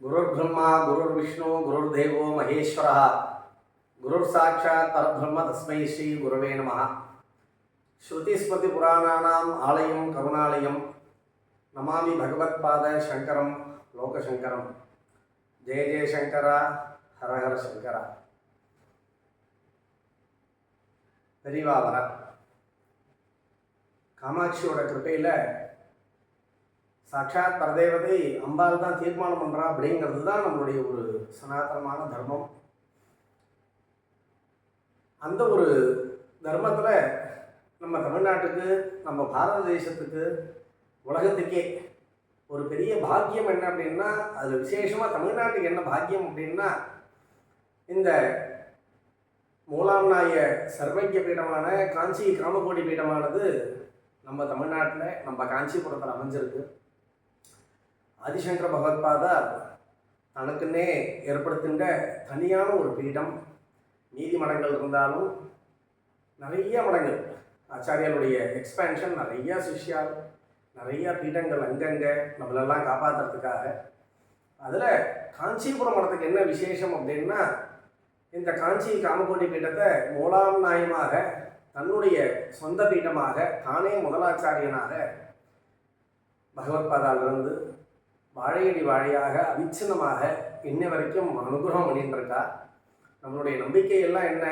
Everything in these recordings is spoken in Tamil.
குருர் பிரம்மா குருர் விஷ்ணு குருர் தேவோ மகேஸ்வரா குருர் சாட்சாத் பரபிரம்ம தஸ்மை ஸ்ரீ குருவே நம ஸ்ருதிஸ்மதி புராணானாம் ஆலயம் கருணாலயம் நமாமி பகவத்பாத சங்கரம் லோகசங்கரம் ஜெய ஜெயசங்கரா ஹரஹர சங்கரா பெரிவாவரா காமாட்சியோட கிருப்பையில் சாட்சாத் பரதேவதை அம்பால் தான் தீர்மானம் பண்ணுறா அப்படிங்கிறது தான் நம்மளுடைய ஒரு சனாதனமான தர்மம். அந்த ஒரு தர்மத்தில் நம்ம தமிழ்நாட்டுக்கு நம்ம பாரத தேசத்துக்கு உலகத்துக்கே ஒரு பெரிய பாக்கியம் என்ன அப்படின்னா அதில் விசேஷமாக தமிழ்நாட்டுக்கு என்ன பாக்கியம் அப்படின்னா இந்த மூலாம் நாய பீடமான காஞ்சி காமகோடி பீடமானது நம்ம தமிழ்நாட்டில் நம்ம காஞ்சிபுரத்தில் அமைஞ்சிருக்கு. ஆதிசங்கர பகவத்பாதார் தனக்குன்னே ஏற்படுத்துகின்ற தனியான ஒரு பீடம். நீதி மடங்கள் இருந்தாலும் நிறைய மடங்கள். ஆச்சாரியாருடைய எக்ஸ்பேன்ஷன் நிறையா சிஷ்யால் நிறையா பீடங்கள் அங்கங்கே நம்மளெல்லாம் காப்பாற்றுறதுக்காக அதில் காஞ்சிபுரம் மடத்துக்கு என்ன விசேஷம் அப்படின்னா இந்த காஞ்சி காமகோட்டி பீடத்தை மூலாம் நாயமாக தன்னுடைய சொந்த பீடமாக தானே முதலாச்சாரியனாக பகவத்பாதாலிருந்து வாழையடி வாழையாக அவிச்சின்னமாக இன்ன வரைக்கும் அனுகிரகம் பண்ணிட்டுருக்கா நம்மளுடைய நம்பிக்கையெல்லாம் என்ன?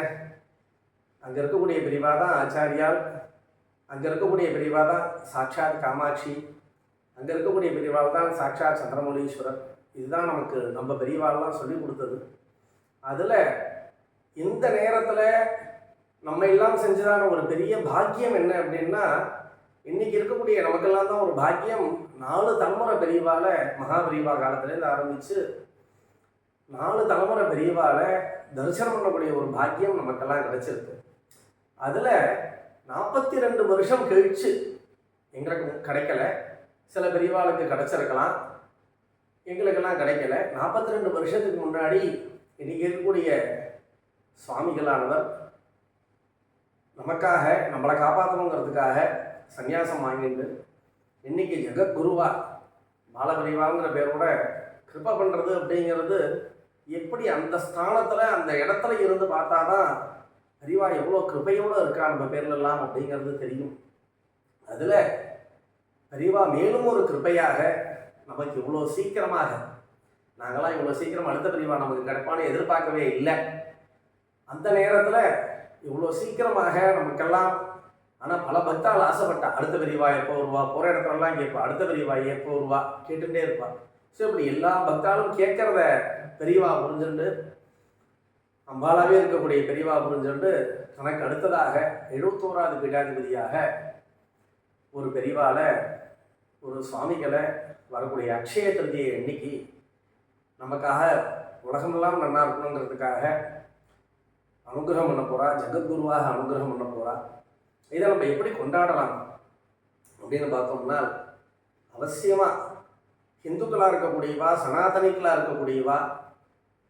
அங்கே இருக்கக்கூடிய பிரிவா தான் ஆச்சாரியால் அங்கே இருக்கக்கூடிய பிரிவா தான் சாட்சாத் காமாட்சி அங்கே இருக்கக்கூடிய பிரிவால் தான் சாட்சாத் சந்திரமௌலீஸ்வரர். இதுதான் நமக்கு நம்ம பெரியவாள்லாம் சொல்லி கொடுத்தது. அதில் இந்த நேரத்தில் நம்ம எல்லாம் செஞ்சதான ஒரு பெரிய பாக்கியம் என்ன அப்படின்னா இன்னைக்கு இருக்கக்கூடிய நமக்கெல்லாம் தான் ஒரு பாக்கியம். நாலு தலைமுறை பெரியவால மகா பெரியவா காலத்துலேருந்து ஆரம்பித்து நாலு தலைமுறை பெரியவால தரிசனம் பண்ணக்கூடிய ஒரு பாக்கியம் நமக்கெல்லாம் கிடைச்சிருக்கு. அதில் நாற்பத்தி ரெண்டு வருஷம் கழிச்சு எங்களுக்கு கிடைக்கல. சில பெரியவாளுக்கு கிடைச்சிருக்கலாம். எங்களுக்கெல்லாம் கிடைக்கல. நாற்பத்தி ரெண்டு வருஷத்துக்கு முன்னாடி இன்னைக்கு இருக்கக்கூடிய சுவாமிகளானவர் நமக்காக நம்மளை காப்பாற்றணுங்கிறதுக்காக சந்நியாசம் வாங்கிட்டு இன்னைக்கு ஜெகத்குருவா பாலபரிவாங்கிற பேரோட கிருப்பை பண்ணுறது அப்படிங்கிறது எப்படி அந்த ஸ்தானத்தில் அந்த இடத்துல இருந்து பார்த்தா தான் பெரியவா எவ்வளோ கிருபையோடு இருக்கா நம்ம பேர்லெல்லாம் அப்படிங்கிறது தெரியும். அதில் அறிவா மேலும் ஒரு கிருபையாக நமக்கு இவ்வளோ சீக்கிரமாக நாங்களாம் இவ்வளோ சீக்கிரம் அடுத்த பிரிவா நமக்கு கிடைப்பான்னு எதிர்பார்க்கவே இல்லை. அந்த நேரத்தில் இவ்வளோ சீக்கிரமாக நமக்கெல்லாம் ஆனால் பல பக்தால் ஆசைப்பட்டா அடுத்த விரிவா எப்போ வருவா? போகிற இடத்துலலாம் கேட்பா அடுத்த விரிவா எப்போ வருவா? கேட்டுகிட்டே இருப்பான் ஸோ இப்படி எல்லா பக்தாலும் கேட்குறத பெரியவா புரிஞ்சுண்டு அம்பாலாவே இருக்கக்கூடிய பெரியவா புரிஞ்சுண்டு தனக்கு அடுத்ததாக எழுபத்தோராது பீடாதிபதியாக ஒரு பெரியவால ஒரு சுவாமிகளை வரக்கூடிய அக்ஷய திருதியை எண்ணிக்கை நமக்காக உலகமெல்லாம் நல்லா இருக்கணுங்கிறதுக்காக அனுகிரகம் பண்ண போகிறா ஜெகத்குருவாக அனுகிரகம் பண்ண போகிறா இதை நம்ம எப்படி கொண்டாடலாம் அப்படின்னு பார்த்தோம்னா அவசியமாக ஹிந்துக்களாக இருக்கக்கூடியவா சனாதனிக்களாக இருக்கக்கூடியவா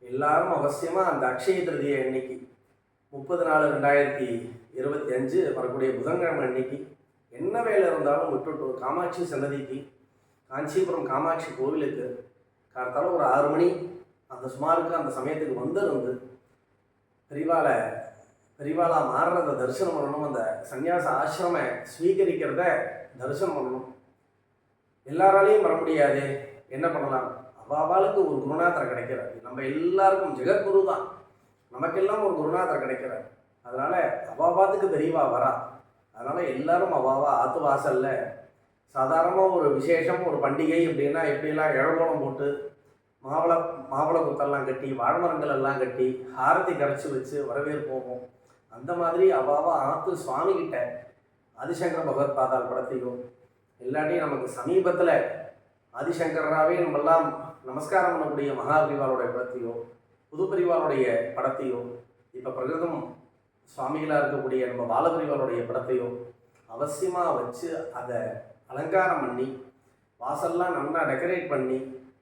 எல்லாரும் அவசியமாக அந்த அக்ஷய திருதியை அன்னைக்கு முப்பது நாலு ரெண்டாயிரத்தி இருபத்தி அஞ்சு வரக்கூடிய புதன்கிழமை அன்னைக்கு என்ன வேலை இருந்தாலும் விட்டுட்டு காமாட்சி சன்னதிக்கு காஞ்சிபுரம் காமாட்சி கோவிலுக்கு காலத்தால் ஒரு ஆறு மணி அந்த சுமாருக்கு அந்த சமயத்துக்கு வந்திருந்து பெரிவால பெரியவாளா மாறுற அந்த தரிசனம் பண்ணணும் அந்த சன்னியாச ஆசிரம ஸ்வீகரிக்கிறத தரிசனம் பண்ணணும். எல்லாராலையும் வர முடியாது. என்ன பண்ணலாம்? அவாவாளுக்கு ஒரு குருநாதர் கிடைக்கிறார். நம்ம எல்லாருக்கும் ஜெகத்குரு தான். நமக்கெல்லாம் ஒரு குருநாதர் கிடைக்கிறார். அதனால அவாபாத்துக்கு பெரியவா வரா. அதனால எல்லாரும் அவாவா ஆத்து வாசல்ல. சாதாரணமாக ஒரு விசேஷம் ஒரு பண்டிகை அப்படின்னா எப்படிலாம் இழகோளம் போட்டு மாவள மாவள குத்தெல்லாம் கட்டி வாழைமரங்கள் எல்லாம் கட்டி ஆரத்தி கரைச்சி வச்சு வரவேற்பு அந்த மாதிரி அவாவா ஆத்து சுவாமி கிட்ட ஆதிசங்கர பகவத் பாதால் படத்தையோ இல்லாட்டியும் நமக்கு சமீபத்தில் ஆதிசங்கராகவே நம்மெல்லாம் நமஸ்காரம் பண்ணக்கூடிய மகாபரிவாளுடைய படத்தையோ புதுப்பரிவாளுடைய படத்தையும் படத்தையோ இப்போ பிரகிருதம் சுவாமிகளாக இருக்கக்கூடிய நம்ம பாலபரிவாளுடைய படத்தையோ அவசியமாக வச்சு அதை அலங்காரம் பண்ணி வாசல்லாம் நல்லா டெக்கரேட் பண்ணி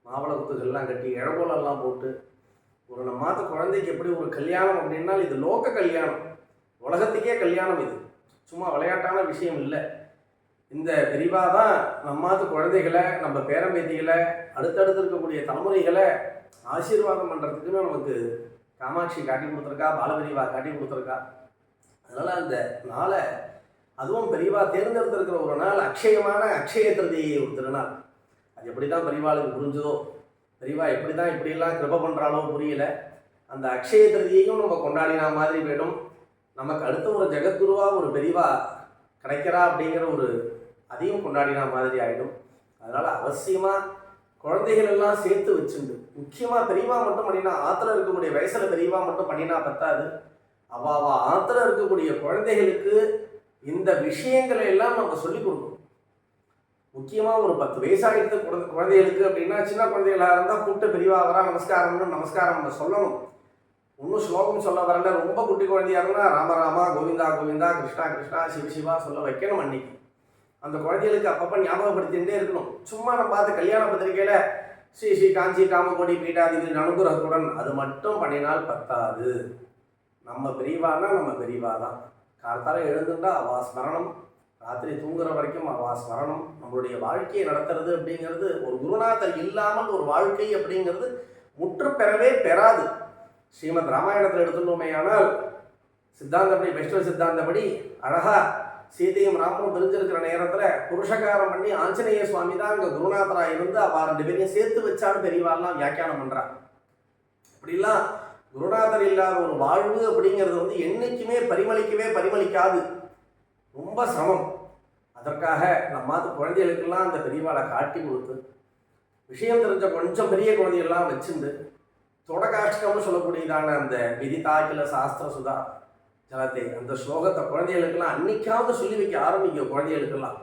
மாவள குத்துகள்லாம் கட்டி இழகோலெல்லாம் போட்டு ஒரு நம்ம மாத்த குழந்தைக்கு எப்படி ஒரு கல்யாணம் அப்படின்னா இது லோக கல்யாணம். உலகத்துக்கே கல்யாணம் இது. சும்மா விளையாட்டான விஷயம் இல்லை. இந்த பெரியவா தான் நம்மாத்து குழந்தைகளை நம்ம பேரம்பேத்திகளை அடுத்தடுத்து இருக்கக்கூடிய தலைமுறைகளை ஆசீர்வாதம் பண்ணுறதுக்குன்னு நமக்கு காமாட்சி காட்டி கொடுத்துருக்கா பாலபிரிவா காட்டி கொடுத்துருக்கா. அதனால் அந்த நாளை அதுவும் பெரியவா தேர்ந்தெடுத்திருக்கிற ஒரு நாள் அக்ஷயமான அக்ஷய திருதியை ஒரு திருநாள். அது எப்படி தான் பெரியவாளுக்கு புரிஞ்சுதோ பெரியவா எப்படி தான் இப்படியெல்லாம் கிருப பண்ணுறாலோ புரியல. அந்த அக்ஷய திருதியையும் நம்ம கொண்டாடினா மாதிரி போயிடும். நமக்கு அடுத்த ஒரு ஜெகத்குருவா ஒரு பெரியவா கிடைக்கிறா அப்படிங்கிற ஒரு அதையும் கொண்டாடினா மாதிரி ஆகிடும் அதனால் அவசியமாக குழந்தைகள் எல்லாம் சேர்த்து வச்சுண்டு. முக்கியமாக பெரியவா மட்டும் பண்ணினா ஆற்றுல இருக்கக்கூடிய வயசில் பெரியவா மட்டும் பண்ணினா பத்தாது. அவ அவ ஆற்றுல இருக்கக்கூடிய குழந்தைகளுக்கு இந்த விஷயங்களை எல்லாம் நம்ம சொல்லிக் கொடுக்கணும். முக்கியமாக ஒரு பத்து வயசாகிட்டு குழந்தை குழந்தைகளுக்கு அப்படின்னா சின்ன குழந்தைகளாக இருந்தால் கூப்பிட்டு பெரியவா வரா நமஸ்காரம்னு நமஸ்காரம் நம்ம சொல்லணும். இன்னும் ஸ்லோகம் சொல்ல வரல. ரொம்ப குட்டி குழந்தையா இருந்தால் ராம ராமா கோவிந்தா கோவிந்தா கிருஷ்ணா கிருஷ்ணா சிவ சிவா சொல்ல வைக்கணும் அன்னைக்கு. அந்த குழந்தைகளுக்கு அப்பப்போ ஞாபகப்படுத்திகிட்டே இருக்கணும். சும்மா நம்ம பார்த்து கல்யாண பத்திரிக்கையில் ஸ்ரீ ஸ்ரீ காஞ்சி காமகோடி பீட்டாதிபதி அனுகிரகத்துடன் அது மட்டும் பண்ணினால் பத்தாது. நம்ம பெரியவானா நம்ம பெரியவா தான் கார்த்தால எழுந்துட்டா அவா ஸ்மரணம். ராத்திரி தூங்குற வரைக்கும் அவா ஸ்மரணம். நம்மளுடைய வாழ்க்கையை நடத்துறது அப்படிங்கிறது ஒரு குருநாதர் இல்லாமல் ஒரு வாழ்க்கை அப்படிங்கிறது முற்று பெறவே பெறாது. ஸ்ரீமத் ராமாயணத்தில் எடுத்துட்டோமே ஆனால் சித்தாந்தப்படி வைஷ்ணவ சித்தாந்தப்படி அழகா சீதையும் ராமனும் பிரிஞ்சிருக்கிற நேரத்தில் புருஷகாரம் பண்ணி ஆஞ்சநேய சுவாமி தான் அங்கே குருநாதராக இருந்து அவள் ரெண்டு பேரையும் சேர்த்து வச்சாலும் பெரியவாள்லாம் வியாக்கியானம் பண்ணுறான் அப்படிலாம் குருநாதர் இல்லாத ஒரு வாழ்வு அப்படிங்கிறது வந்து என்றைக்குமே பரிமளிக்கவே பரிமளிக்காது. ரொம்ப சிரமம். அதற்காக நம்மாத்து குழந்தைகளுக்கெல்லாம் அந்த பெரியவாளை காட்டி கொடுத்து விஷயம் தெரிஞ்ச கொஞ்சம் பெரிய குழந்தைகள்லாம் வச்சுண்டு தொடகாஷ்டம்னு சொல்லக்கூடியதான அந்த விதிதாக்கில சாஸ்திர சுதா ஜலத்தை அந்த ஸ்லோகத்தை குழந்தைகளுக்கெல்லாம் அன்னைக்காவது சொல்லி வைக்க ஆரம்பிக்கும் குழந்தைகளுக்கெல்லாம்.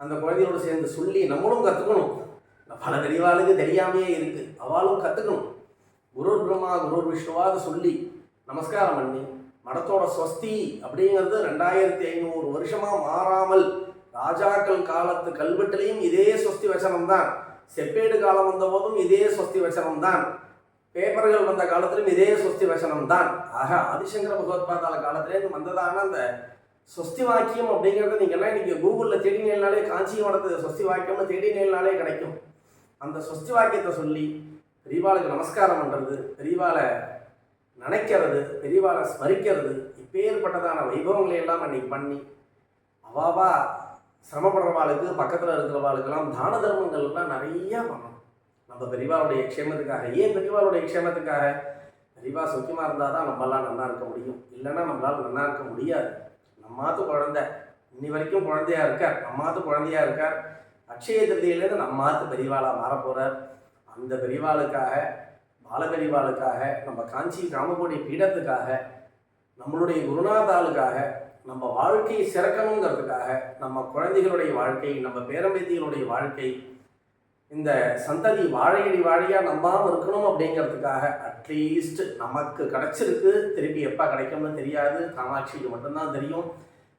அந்த குழந்தையோடு சேர்ந்து சொல்லி நம்மளும் கற்றுக்கணும் பல தெளிவாளுக்கு தெரியாமையே இருக்கு. அவளும் கற்றுக்கணும் குரு பிரம்மா குரு விஷ்ணுவாது சொல்லி நமஸ்காரம் பண்ணி மடத்தோட ஸ்வஸ்தி அப்படிங்கிறது ரெண்டாயிரத்தி ஐநூறு வருஷமா மாறாமல் ராஜாக்கள் காலத்து கல்வெட்டுலையும் இதே ஸ்வஸ்தி வச்சனம் தான் செப்பேடு காலம் வந்த போதும் இதே ஸ்வஸ்தி வச்சனம் தான் பேப்பர்கள் வந்த காலத்திலும் இதே சொஸ்தி வச்சனம் தான் ஆக ஆதிசங்கர பகவத்பாதால காலத்திலேருந்து வந்ததான அந்த ஸ்வஸ்தி வாக்கியம் அப்படிங்கிறத நீங்கள்லாம் இன்றைக்கி கூகுளில் தேடினேனாலே காஞ்சி மடத்து சொஸ்தி வாக்கியம்னு தேடினேனாலே கிடைக்கும். அந்த சொஸ்தி வாக்கியத்தை சொல்லி பெரியவாளுக்கு நமஸ்காரம் பண்ணுறது பெரியவாளை நினைக்கிறது பெரியவாளை ஸ்மரிக்கிறது இப்பேற்பட்டதான வைபவங்களை எல்லாம் அன்னைக்கு பண்ணி அவாவா சிரமப்படுறவாளுக்கு பக்கத்தில் இருக்கிறவாளுக்கெல்லாம் தான தர்மங்கள்லாம் நிறையா பண்ணணும். நம்ம பெரியவாளுடைய க்ஷேமத்துக்காக. ஏன் பெரியவாளுடைய க்ஷேமத்துக்காக? பெரியவா சுக்கியமாக இருந்தால் தான் நம்மளாம் நல்லா இருக்க முடியும். இல்லைன்னா நம்மளால் நல்லா இருக்க முடியாது. நம்மாத்து குழந்தை. இன்னி வரைக்கும் குழந்தையா இருக்கார். நம்மாத்து குழந்தையா இருக்கார். அக்ஷய திருதியிலேருந்து நம்மாத்து பெரியவாளாக மாற போகிறார் அந்த பெரியவாளுக்காக பாலபெரிவாளுக்காக நம்ம காஞ்சி காமகோடி பீடத்துக்காக நம்மளுடைய குருநாதாளுக்காக நம்ம வாழ்க்கையை சிறக்கணுங்கிறதுக்காக நம்ம குழந்தைகளுடைய வாழ்க்கை நம்ம பேரம்பேத்திகளுடைய வாழ்க்கை இந்த சந்ததி வாழையடி வாழையாக நம்பாமல் இருக்கணும் அப்படிங்கிறதுக்காக அட்லீஸ்ட் நமக்கு கிடைச்சிருக்கு. திருப்பி எப்போ கிடைக்கும்னு தெரியாது. காமாட்சிக்கு மட்டும்தான் தெரியும்.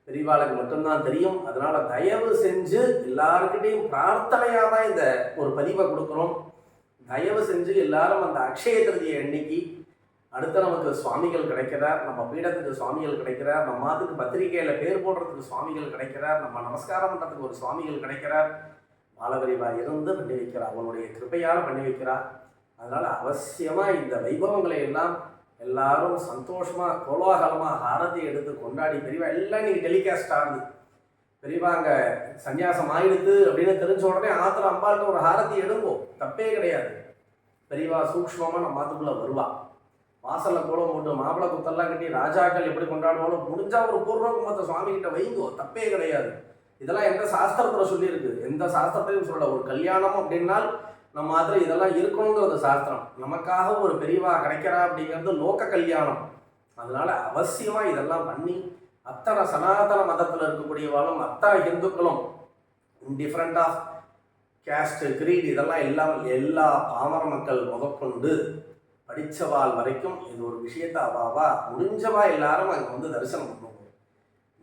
பெரியவாளுக்கு மட்டும்தான் தெரியும். அதனால் தயவு செஞ்சு எல்லாருக்கிட்டையும் பிரார்த்தனையாக தான் இந்த ஒரு பதிவை கொடுக்குறோம். தயவு செஞ்சு எல்லாரும் அந்த அக்ஷய திருதியை அன்னைக்கு அடுத்து நமக்கு சுவாமிகள் கிடைக்கிறார் நம்ம பீடத்துக்கு சுவாமிகள் கிடைக்கிறார் நம்ம மாத்துக்கு பத்திரிகையில் பேர் போடுறதுக்கு சுவாமிகள் கிடைக்கிறார் நம்ம நமஸ்காரம் பண்ணுறதுக்கு ஒரு சுவாமிகள் கிடைக்கிறார். பாலபரிவா இருந்து பண்ணி வைக்கிறார். அவனுடைய கிருப்பையால் பண்ணி வைக்கிறார். அதனால் அவசியமாக இந்த வைபவங்களை எல்லாம் எல்லாரும் சந்தோஷமாக கோலாகலமாக ஆரத்தி எடுத்து கொண்டாடி பெரியவா எல்லாம் நீங்கள் டெலிகாஸ்ட் ஆகுது. பெரியவா அங்கே சன்னியாசம் ஆயிடுது அப்படின்னு தெரிஞ்ச உடனே ஆத்திர அம்பாள்கிட்ட ஒரு ஹாரதி எடுங்கோ. தப்பே கிடையாது. பெரியவா சூக்ஷ்மமாக நம்ம மாத்துக்குள்ளே வருவா. வாசலில் கோலம் போட்டு மாப்பிளை குத்தெல்லாம் கட்டி ராஜாக்கள் எப்படி கொண்டாடுவாலும் முடிஞ்சால் ஒரு பூர்வ கும்பத்தை சுவாமி கிட்ட வைங்கோ. தப்பே கிடையாது. இதெல்லாம் எந்த சாஸ்திரத்தில் சொல்லியிருக்கு? எந்த சாஸ்திரத்தையும் சொல்லல. ஒரு கல்யாணம் அப்படின்னால் நம்ம மாதிரி இதெல்லாம் இருக்கணுங்கிறது சாஸ்திரம். நமக்காக ஒரு பெரியவா கிடைக்கிறா அப்படிங்கிறது லோக கல்யாணம். அதனால அவசியமா இதெல்லாம் பண்ணி அத்தனை சனாதன மதத்தில் இருக்கக்கூடியவாளும் அத்தனை இந்துக்களும் டிஃப்ரெண்ட் ஆஃப் கேஸ்ட் கிரீட் இதெல்லாம் எல்லாம் எல்லா பாமர மக்கள் முதற்கொண்டு படித்தவாள் வரைக்கும் இது ஒரு விஷயத்தை அவாவா முடிஞ்சவா எல்லாரும் அங்கே வந்து தரிசனம் பண்ணுவோம்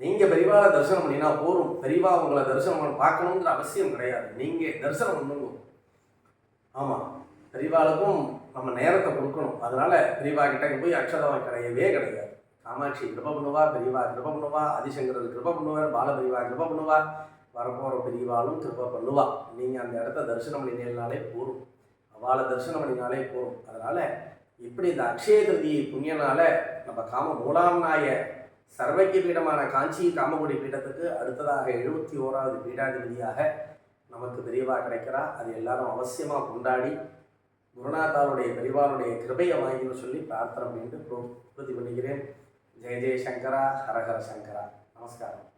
நீங்கள் பெரியவாளை தரிசனம் பண்ணினா போகிறோம் பெரியவா உங்களை தரிசனம் பண்ண பார்க்கணுன்ற அவசியம் கிடையாது. நீங்கள் தரிசனம் பண்ணுங்க. ஆமாம் பெரியவாளுக்கும் நம்ம நேரத்தை கொடுக்கணும். அதனால் பெரியவா கிட்ட போய் அக்ஷரம் கிடையவே கிடையாது. காமாட்சி கிருப பண்ணுவா பெரியவா கிருப பண்ணுவா ஆதிசங்கரர் கிருப பண்ணுவார் பால பெரியவா கிருப பண்ணுவா வரப்போகிற பெரியவாளும் கிருப பண்ணுவா. நீங்கள் அந்த இடத்த தரிசனம் பண்ணினாலே போகும் அவளை தரிசனம் பண்ணினாலே போகும் அதனால் இப்படி இந்த அக்ஷய திருதி புண்ணியனால் நம்ம காம மூலாம்நாய சர்வக்கிய பீடமான காஞ்சி காமகுடி பீடத்துக்கு அடுத்ததாக எழுபத்தி ஓராவது பீடாதிபதியாக நமக்கு பெரியவா கிடைக்கிறா அது எல்லாரும் அவசியமாக கொண்டாடி குருநாதாருடைய பெரியவாளுடைய கிருபையை வாங்கின்னு சொல்லி பிரார்த்தனை பண்ணிட்டு உற்பத்தி பண்ணிக்கிறேன் ஜெய ஜெய சங்கரா ஹரஹர சங்கரா. நமஸ்காரம்.